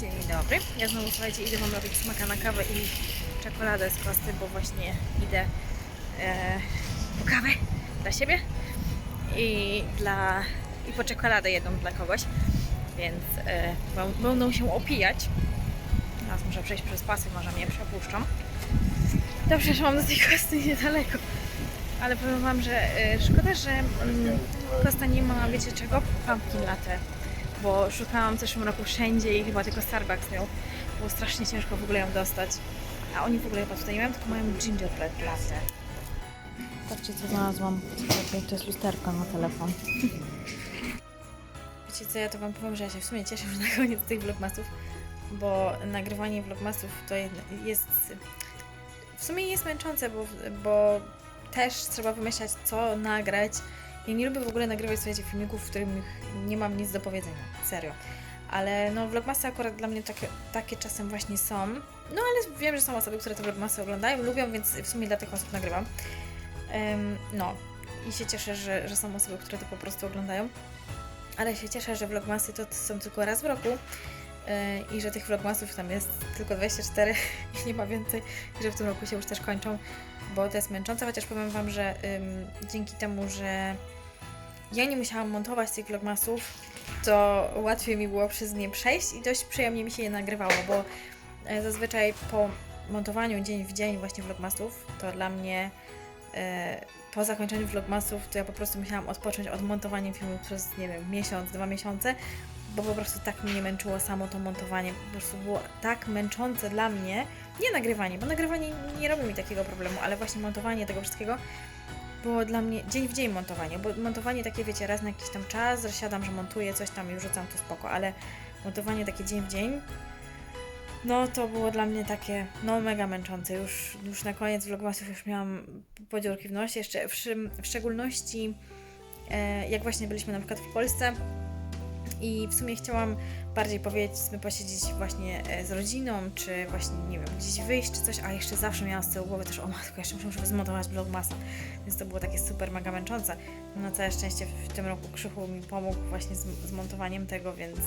Dzień dobry. Ja znowu słuchajcie, idę wam robić smaka na kawę i czekoladę z kosty, bo właśnie idę e, po kawę dla siebie i dla i po czekoladę jedną dla kogoś, więc e, będą się opijać. Teraz muszę przejść przez pasy, może mnie przepuszczą. Dobrze, że mam do tej kosty niedaleko. Ale powiem wam, że e, szkoda, że mm, kosta nie ma, wiecie czego? Pumpkin latte bo szukałam w zeszłym roku wszędzie i chyba tylko Starbucks miał. Było strasznie ciężko w ogóle ją dostać. A oni w ogóle chyba tutaj nie mają, tylko mają gingerbread latte. Patrzcie co znalazłam. To jest lusterka na telefon. Wiecie co, ja to wam powiem, że ja się w sumie cieszę już na koniec tych vlogmasów, bo nagrywanie vlogmasów to jest... W sumie jest męczące, bo, bo też trzeba wymyślać co nagrać, ja nie lubię w ogóle nagrywać słuchajcie, filmików, w których nie mam nic do powiedzenia. Serio. Ale no vlogmasy akurat dla mnie takie, takie czasem właśnie są. No ale wiem, że są osoby, które te vlogmasy oglądają, lubią, więc w sumie dla tych osób nagrywam. Em, no i się cieszę, że, że są osoby, które to po prostu oglądają. Ale się cieszę, że vlogmasy to są tylko raz w roku i że tych vlogmasów tam jest tylko 24 i nie ma więcej, i że w tym roku się już też kończą, bo to jest męczące, chociaż powiem Wam, że ym, dzięki temu, że ja nie musiałam montować tych vlogmasów, to łatwiej mi było przez nie przejść i dość przyjemnie mi się je nagrywało, bo e, zazwyczaj po montowaniu dzień w dzień właśnie vlogmasów, to dla mnie e, po zakończeniu vlogmasów, to ja po prostu musiałam odpocząć od montowania filmów przez, nie wiem, miesiąc, dwa miesiące, bo po prostu tak mnie męczyło samo to montowanie, po prostu było tak męczące dla mnie, nie nagrywanie, bo nagrywanie nie robi mi takiego problemu, ale właśnie montowanie tego wszystkiego było dla mnie dzień w dzień montowanie, bo montowanie takie, wiecie, raz na jakiś tam czas, siadam, że montuję coś tam i rzucam, to spoko, ale montowanie takie dzień w dzień, no to było dla mnie takie, no mega męczące. Już, już na koniec vlogmasów już miałam podziurki w nosie, jeszcze w, w szczególności e, jak właśnie byliśmy na przykład w Polsce i w sumie chciałam bardziej powiedzmy posiedzieć właśnie e, z rodziną, czy właśnie, nie wiem, gdzieś wyjść, czy coś, a jeszcze zawsze miałam z tyłu głowy też, o matko, jeszcze muszę sobie zmontować vlogmasa, więc to było takie super mega męczące. No na całe szczęście w tym roku Krzychu mi pomógł właśnie z montowaniem tego, więc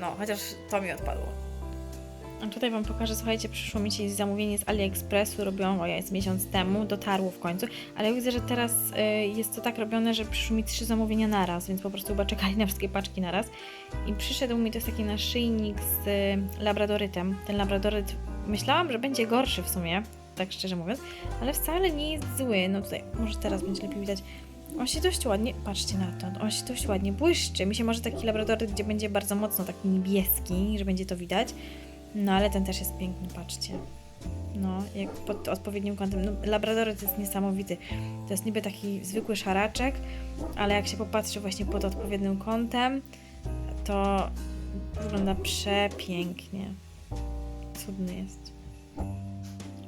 no, chociaż to mi odpadło. Tutaj Wam pokażę, słuchajcie, przyszło mi dzisiaj zamówienie z AliExpressu, robiłam o jest miesiąc temu, dotarło w końcu, ale widzę, że teraz y, jest to tak robione, że przyszły mi trzy zamówienia naraz, więc po prostu chyba czekali na wszystkie paczki naraz. I przyszedł mi to jest taki naszyjnik z y, labradorytem. Ten labradoryt myślałam, że będzie gorszy w sumie, tak szczerze mówiąc, ale wcale nie jest zły. No tutaj, może teraz będzie lepiej widać. On się dość ładnie, patrzcie na to, on się dość ładnie błyszczy. Mi się może taki labradoryt, gdzie będzie bardzo mocno taki niebieski, że będzie to widać. No ale ten też jest piękny, patrzcie. No, jak pod odpowiednim kątem. No, labradoryt jest niesamowity. To jest niby taki zwykły szaraczek, ale jak się popatrzy właśnie pod odpowiednim kątem, to wygląda przepięknie. Cudny jest.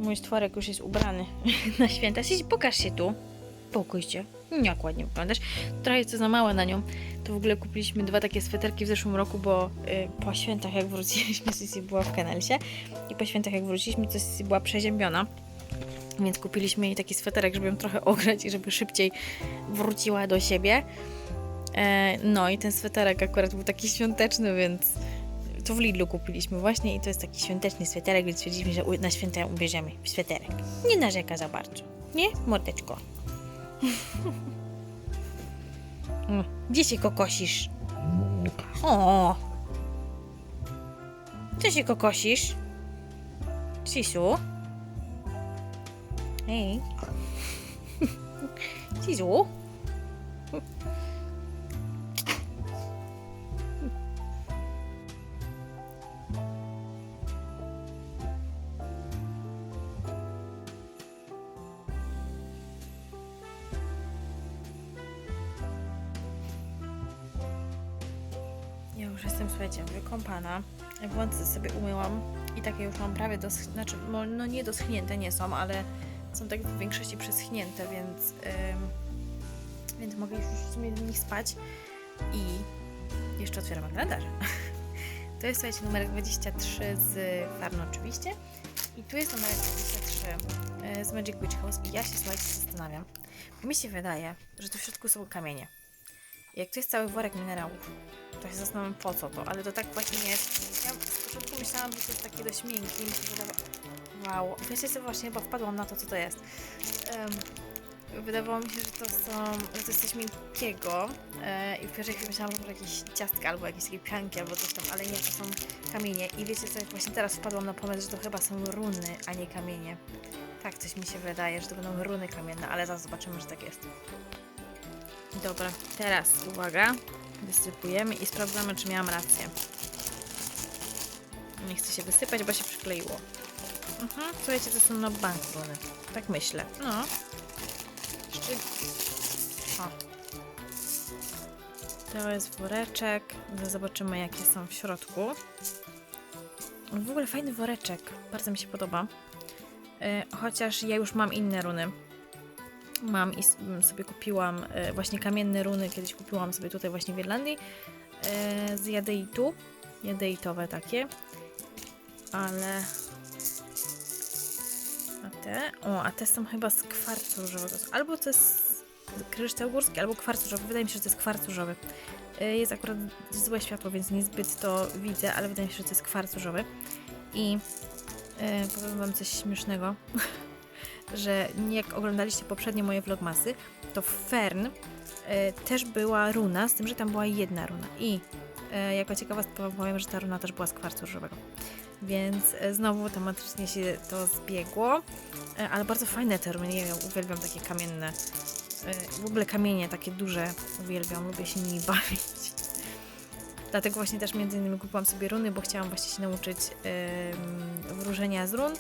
Mój stworek już jest ubrany na święta. Siedź, pokaż się tu. Pokój się. Jak ładnie wyglądasz. Trochę jest to za małe na nią. To w ogóle kupiliśmy dwa takie sweterki w zeszłym roku, bo y, po świętach jak wróciliśmy, Sisi była w Kenelsie i po świętach jak wróciliśmy, to Sisi była przeziębiona. Więc kupiliśmy jej taki sweterek, żeby ją trochę ogrzać i żeby szybciej wróciła do siebie. E, no i ten sweterek akurat był taki świąteczny, więc to w Lidlu kupiliśmy właśnie i to jest taki świąteczny sweterek, więc stwierdziliśmy, że na święta ubierzemy sweterek. Nie narzeka za bardzo. Nie? Mordeczko. O, Gdzie się kokosisz? O! Co się kokosisz? Sisu? Hej. Sisu? Już jestem, słuchajcie, wykąpana. Włące sobie umyłam i takie już mam prawie dosch... Znaczy, no nie doschnięte nie są, ale są tak w większości przeschnięte, więc, więc mogę już w sumie w nich spać. I jeszcze otwieram kalendarz. To jest, słuchajcie, numer 23 z Farno oczywiście. I tu jest numer 23 y, z Magic Witch House. I ja się, słuchajcie, zastanawiam, mi się wydaje, że tu w środku są kamienie. Jak to jest cały worek minerałów, to się zastanawiam po co to, ale to tak właśnie nie jest. Ja z początku myślałam, że to jest takie dość miękkie i mi się wydawało... Wow, wiecie co, właśnie chyba wpadłam na to, co to jest. Em, wydawało mi się, że to są, że to jest coś miękkiego e, i w pierwszej chwili myślałam, że to jakieś ciastka albo jakieś takie pianki albo coś tam, ale nie, to są kamienie i wiecie co, właśnie teraz wpadłam na pomysł, że to chyba są runy, a nie kamienie. Tak, coś mi się wydaje, że to będą runy kamienne, ale zaraz zobaczymy, że tak jest. Dobra, teraz uwaga, wysypujemy i sprawdzamy, czy miałam rację. Nie chcę się wysypać, bo się przykleiło. Mhm, słuchajcie, to są na bank runy. Tak myślę. No. Jeszcze... O. To jest woreczek. Zaraz Zobaczymy, jakie są w środku. W ogóle fajny woreczek. Bardzo mi się podoba. E, chociaż ja już mam inne runy. Mam i sobie kupiłam e, właśnie kamienne runy. Kiedyś kupiłam sobie tutaj właśnie w Irlandii e, z jadeitu. Jadeitowe takie. Ale... A te? O, a te są chyba z kwarcu różowego. Albo to jest kryształ górski, albo kwarc różowy. Wydaje mi się, że to jest kwarc różowy. E, Jest akurat złe światło, więc niezbyt to widzę, ale wydaje mi się, że to jest kwarc różowy. I e, powiem wam coś śmiesznego, że jak oglądaliście poprzednie moje vlogmasy, to w Fern e, też była runa, z tym, że tam była jedna runa. I e, jako ciekawostkę wam powiem, że ta runa też była z kwarcu różowego. Więc e, znowu tematycznie się to zbiegło, ale bardzo fajne te runy, ja uwielbiam takie kamienne, w ogóle kamienie takie duże uwielbiam, lubię się nimi bawić. Dlatego właśnie też między innymi kupiłam sobie runy, bo chciałam właśnie się nauczyć ym, wróżenia z run.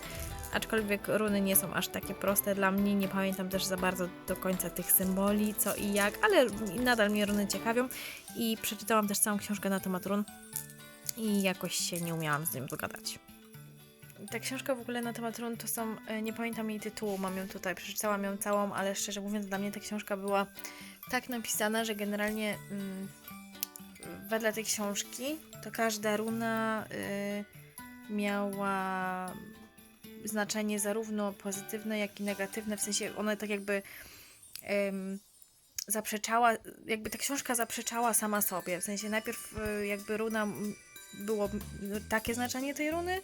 Aczkolwiek runy nie są aż takie proste dla mnie, nie pamiętam też za bardzo do końca tych symboli, co i jak, ale nadal mnie runy ciekawią i przeczytałam też całą książkę na temat run i jakoś się nie umiałam z nim dogadać. Ta książka w ogóle na temat run to są, e, nie pamiętam jej tytułu, mam ją tutaj, przeczytałam ją całą, ale szczerze mówiąc dla mnie ta książka była tak napisana, że generalnie mm, wedle tej książki to każda runa y, miała znaczenie zarówno pozytywne, jak i negatywne, w sensie ona tak jakby ym, zaprzeczała, jakby ta książka zaprzeczała sama sobie, w sensie najpierw y, jakby runa było m, takie znaczenie tej runy, y,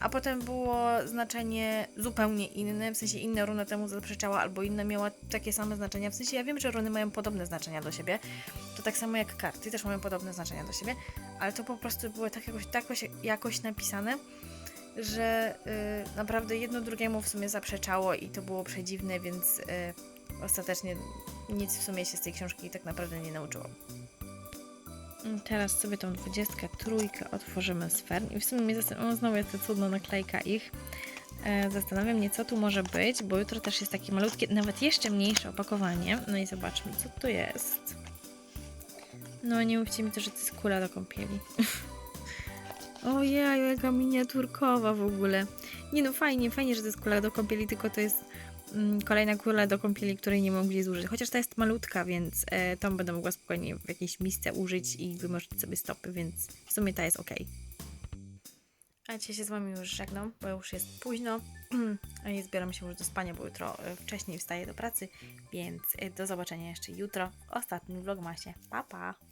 a potem było znaczenie zupełnie inne, w sensie inna runa temu zaprzeczała, albo inna miała takie same znaczenia, w sensie ja wiem, że runy mają podobne znaczenia do siebie, to tak samo jak karty też mają podobne znaczenia do siebie, ale to po prostu było tak jakoś, tak jakoś napisane, że y, naprawdę jedno drugiemu w sumie zaprzeczało i to było przedziwne, więc y, ostatecznie nic w sumie się z tej książki tak naprawdę nie nauczyłam. Teraz sobie tą dwudziestkę trójkę otworzymy z Fern i w sumie mnie zastanawia, znowu jest ta cudna naklejka ich. E, Zastanawia mnie, co tu może być, bo jutro też jest takie malutkie, nawet jeszcze mniejsze opakowanie. No i zobaczmy, co tu jest. No nie mówcie mi to, że to jest kula do kąpieli. Ojej, jaka miniaturkowa w ogóle. Nie no, fajnie, fajnie, że to jest kula do kąpieli, tylko to jest mm, kolejna kula do kąpieli, której nie mogli zużyć. Chociaż ta jest malutka, więc e, tą będę mogła spokojnie w jakiejś misce użyć i wymoczyć sobie stopy, więc w sumie ta jest ok. A dzisiaj się z Wami już żegnam, bo już jest późno i zbieram się już do spania, bo jutro e, wcześniej wstaję do pracy, więc e, do zobaczenia jeszcze jutro w ostatnim vlogmasie. Pa, pa!